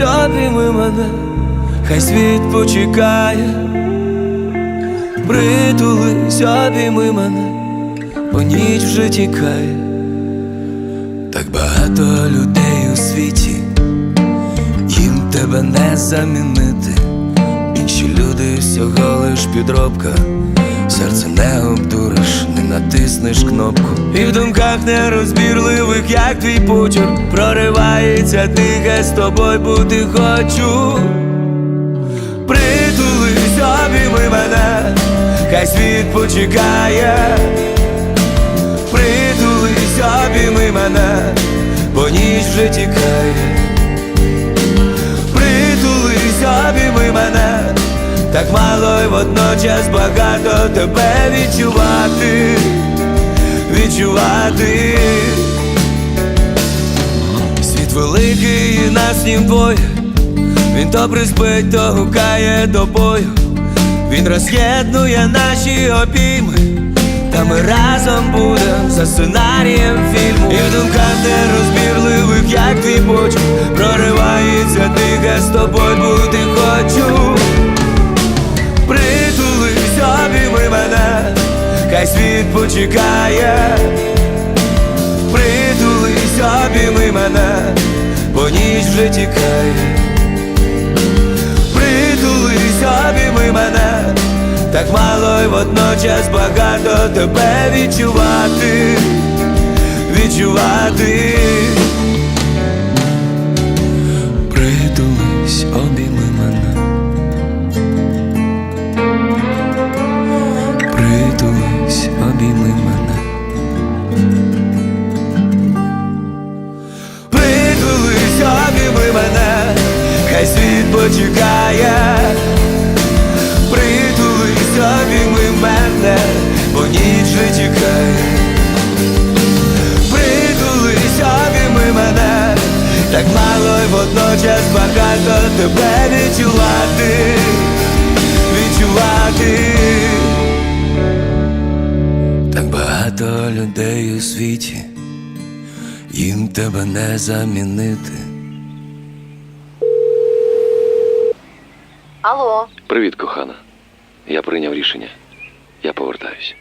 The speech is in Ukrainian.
Обійми мене, хай світ почекає. Притулись, обійми мене, бо ніч вже тікає. Так багато людей у світі, їм тебе не замінити. Інші люди всього лиш підробка, серце не обдуриш, не натиснеш кнопку. І в думках нерозбірливих, як твій почерк, проривається тихе, з тобою бути хочу. Притулись, обійми мене, хай світ почекає. Притулись, обійми мене, бо ніч вже тікає. Обійми мене, так мало й водночас багато тебе відчувати, відчувати. Великий і нас в нім двоє. Він то приспить, то гукає до бою. Він роз'єднує наші обійми, та ми разом будем за сценарієм фільму. І в думках нерозбірливих, як твій почерк проривається тихе, з тобою бути хочу. Притулись, обійми мене, хай світ почекає. Притулись, обійми мене, ніч вже тікає. Притулись, обійми мене, так мало й водночас багато тебе відчувати, відчувати. Притулись, обійми мене. Притулись, обійми мене. Почекає. Притулись, обійми мене, бо ніч вже тікає. Притулись, обійми мене, так мало й водночас багато тебе відчувати, відчувати. Так багато людей у світі, їм тебе не замінити. Алло, Привіт, кохана. Я прийняв рішення. Я повертаюсь.